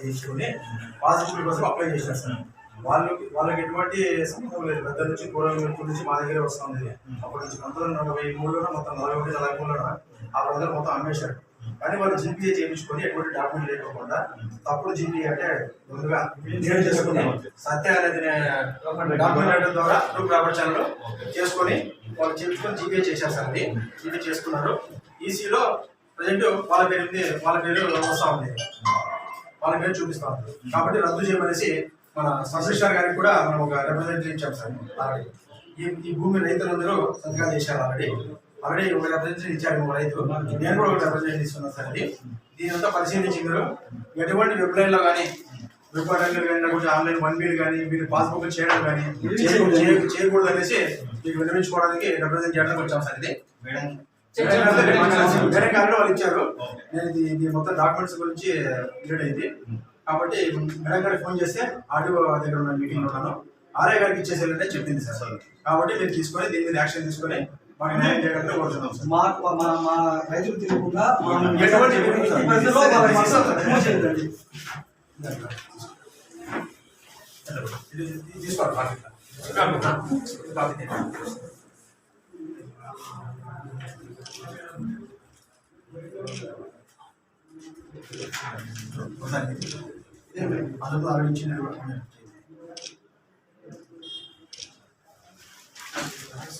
తీసుకుని పాస్బుక్ కోసం apply sir వాళ్ళకి వాళ్ళకి ఎటువంటి సంబంధం లేదు. పెద్ద నుంచి పూర్వం నుంచి మా దగ్గరే వస్తుంది అప్పటి నుంచి పంతొమ్మిది వందల నలభై మూడులో మొత్తం నలభై ఒకటి నలభై మూడులో ఆ రోజులు మొత్తం అమ్మేశారు. కానీ వాళ్ళు జీపీఏ చేయించుకొని ఎటువంటి డాక్యుమెంట్ లేకుండా తప్పుడు జీపీఏ అంటే ముందుగా క్లియర్ చేసుకుని సత్య అనేది డాక్యుమెంట్ ద్వారా గ్రూప్ రాబర్ట్ ఛానల్ చేసుకొని వాళ్ళు చేయించుకొని జీపీఏ అది. జీపీ చేసుకున్నారు ఈసీలో ప్రజెంట్ వాళ్ళ పేరు వాళ్ళ పేరు వస్తా ఉంది. వాళ్ళ మీద చూపిస్తా. కాబట్టి రద్దు చేయమనేసి మన సశిష్టార్ గారికి కూడా మనం ఒక రిప్రజెంటేటివ్ ఇచ్చాం సార్ ఆల్రెడీ. ఈ ఈ భూమి రైతులందరూ సంతకాలు చేశారు ఆల్రెడీ. ఆల్రెడీ ఒక రిప్రజెంటేటివ్ ఇచ్చారు మా రైతు నేను కూడా ఒక రిప్రజెంటేటివ్ ఇస్తున్నాను సార్ ఇది దీని అంతా పరిశీలించి మీరు ఎటువంటి వెబ్లైన్లో కానీ వెబ్లైన్లో కానీ లేకపోతే ఆన్లైన్ వన్ వీల్ కానీ మీరు పాస్బుక్ చేయడం కానీ చేయకూడదు చేయకూడదు అనేసి మీకు విన్నవించుకోవడానికి రిప్రజెంట్ చేయడానికి వచ్చాం సార్ ఇది. వేరే వాళ్ళు ఇచ్చారు. నేను ఇది ఇది మొత్తం డాక్యుమెంట్స్ గురించి రిలేట్ అయింది. కాబట్టి మేడం గారికి ఫోన్ చేస్తే ఆర్టీఓ దగ్గర ఉన్న మీటింగ్ ఉన్నాను. ఆర్ఐ గారికి ఇచ్చేసేయాలంటే చెప్పింది సార్. కాబట్టి మీరు తీసుకొని దీని మీద యాక్షన్ తీసుకొని మాకు న్యాయం చేయడానికి కోరుతున్నాం సార్. మా మా మా రైతులు తిరగకుండా ఎటువంటి ఈ పరిధిలో వాళ్ళకి మాత్రం రిమూవ్ చేయొద్దండి. ఇది ఇది తీసుకోండి బాధ్యత. ఇది బాధ్యత. ఒకసారి అదొక ఆలోచించిన